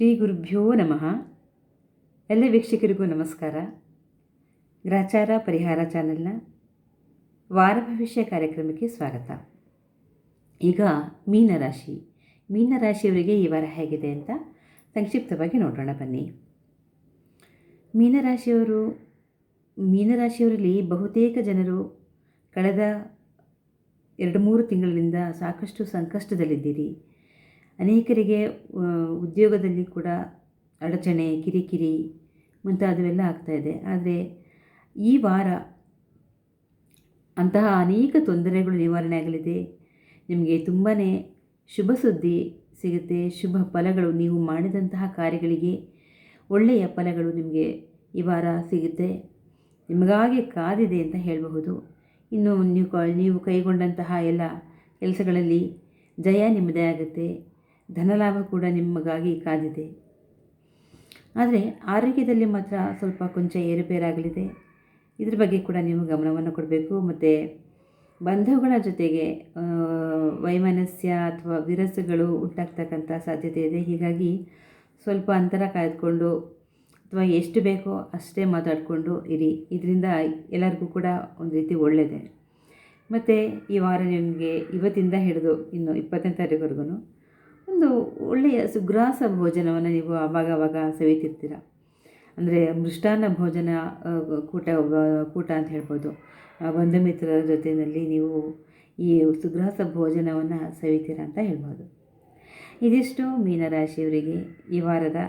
ಶ್ರೀ ಗುರುಭ್ಯೋ ನಮಃ. ಎಲ್ಲ ವೀಕ್ಷಕರಿಗೂ ನಮಸ್ಕಾರ. ಗ್ರಾಚಾರ ಪರಿಹಾರ ಚಾನೆಲ್ನ ವಾರ ಭವಿಷ್ಯ ಕಾರ್ಯಕ್ರಮಕ್ಕೆ ಸ್ವಾಗತ. ಈಗ ಮೀನರಾಶಿ ಮೀನರಾಶಿಯವರಿಗೆ ಈ ವಾರ ಹೇಗಿದೆ ಅಂತ ಸಂಕ್ಷಿಪ್ತವಾಗಿ ನೋಡೋಣ ಬನ್ನಿ. ಮೀನರಾಶಿಯವರು ಮೀನರಾಶಿಯವರಲ್ಲಿ ಬಹುತೇಕ ಜನರು ಕಳೆದ ಎರಡು ಮೂರು ತಿಂಗಳಿನಿಂದ ಸಾಕಷ್ಟು ಸಂಕಷ್ಟದಲ್ಲಿದ್ದೀರಿ. ಅನೇಕರಿಗೆ ಉದ್ಯೋಗದಲ್ಲಿ ಕೂಡ ಅಡಚಣೆ, ಕಿರಿಕಿರಿ ಮುಂತಾದವೆಲ್ಲ ಆಗ್ತಾಯಿದೆ ಆದರೆ ಈ ವಾರ ಅಂತಹ ಅನೇಕ ತೊಂದರೆಗಳು ನಿವಾರಣೆ ಆಗಲಿದೆ. ನಿಮಗೆ ತುಂಬಾ ಶುಭ ಸುದ್ದಿ ಸಿಗುತ್ತೆ. ಶುಭ ಫಲಗಳು, ನೀವು ಮಾಡಿದಂತಹ ಕಾರ್ಯಗಳಿಗೆ ಒಳ್ಳೆಯ ಫಲಗಳು ನಿಮಗೆ ಈ ವಾರ ಸಿಗುತ್ತೆ. ನಿಮಗಾಗಿ ಕಾದಿದೆ ಅಂತ ಹೇಳಬಹುದು. ಇನ್ನು ನೀವು ನೀವು ಕೈಗೊಂಡಂತಹ ಎಲ್ಲ ಕೆಲಸಗಳಲ್ಲಿ ಜಯ ನಿಮ್ಮದೇ ಆಗುತ್ತೆ. ಧನಲಾಭ ಕೂಡ ನಿಮಗಾಗಿ ಕಾದಿದೆ. ಆದರೆ ಆರೋಗ್ಯದಲ್ಲಿ ಮಾತ್ರ ಸ್ವಲ್ಪ ಕೊಂಚ ಏರುಪೇರಾಗಲಿದೆ. ಇದ್ರ ಬಗ್ಗೆ ಕೂಡ ನೀವು ಗಮನವನ್ನು ಕೊಡಬೇಕು. ಮತ್ತು ಬಂಧುಗಳ ಜೊತೆಗೆ ವೈಮನಸ್ಯ ಅಥವಾ ವಿರಸಗಳು ಉಂಟಾಗ್ತಕ್ಕಂಥ ಸಾಧ್ಯತೆ ಇದೆ. ಹೀಗಾಗಿ ಸ್ವಲ್ಪ ಅಂತರ ಕಾಯ್ದುಕೊಂಡು ಅಥವಾ ಎಷ್ಟು ಬೇಕೋ ಅಷ್ಟೇ ಮಾತಾಡಿಕೊಂಡು ಇರಿ. ಇದರಿಂದ ಎಲ್ಲರಿಗೂ ಕೂಡ ಒಂದು ರೀತಿ ಒಳ್ಳೆಯದೇ ಮತ್ತು ಈ ವಾರ ನಿಮಗೆ ಇವತ್ತಿಂದ ಹಿಡಿದು ಇನ್ನು ಇಪ್ಪತ್ತನೇ ತಾರೀಕುವರೆಗೂ ಒಂದು ಒಳ್ಳೆಯ ಸುಗ್ರಾಸ ಭೋಜನವನ್ನು ನೀವು ಆವಾಗ ಆವಾಗ ಸವಿತಿರ್ತೀರ. ಅಂದರೆ ಮೃಷ್ಟಾನ್ನ ಭೋಜನ ಕೂಟ ಕೂಟ ಅಂತ ಹೇಳ್ಬೋದು. ಬಂಧು ಮಿತ್ರರ ಜೊತೆಯಲ್ಲಿ ನೀವು ಈ ಸುಗ್ರಾಸ ಭೋಜನವನ್ನು ಸವಿತೀರ ಅಂತ ಹೇಳ್ಬೋದು. ಇದಿಷ್ಟು ಮೀನರಾಶಿಯವರಿಗೆ ಈ ವಾರದ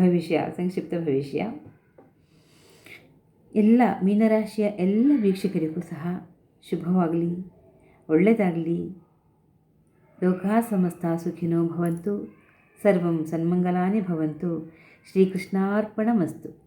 ಭವಿಷ್ಯ, ಸಂಕ್ಷಿಪ್ತ ಭವಿಷ್ಯ. ಎಲ್ಲ ಮೀನರಾಶಿಯ ಎಲ್ಲ ವೀಕ್ಷಕರಿಗೂ ಸಹ ಶುಭವಾಗಲಿ, ಒಳ್ಳೆಯದಾಗಲಿ. ಲೋಕಾ ಸಮಸ್ತ ಸುಖಿನೋ ಭವಂತು. ಸರ್ವಂ ಸನ್ಮಂಗಲಾನಿ ಭವಂತು. ಶ್ರೀಕೃಷ್ಣಾರ್ಪಣಮಸ್ತು.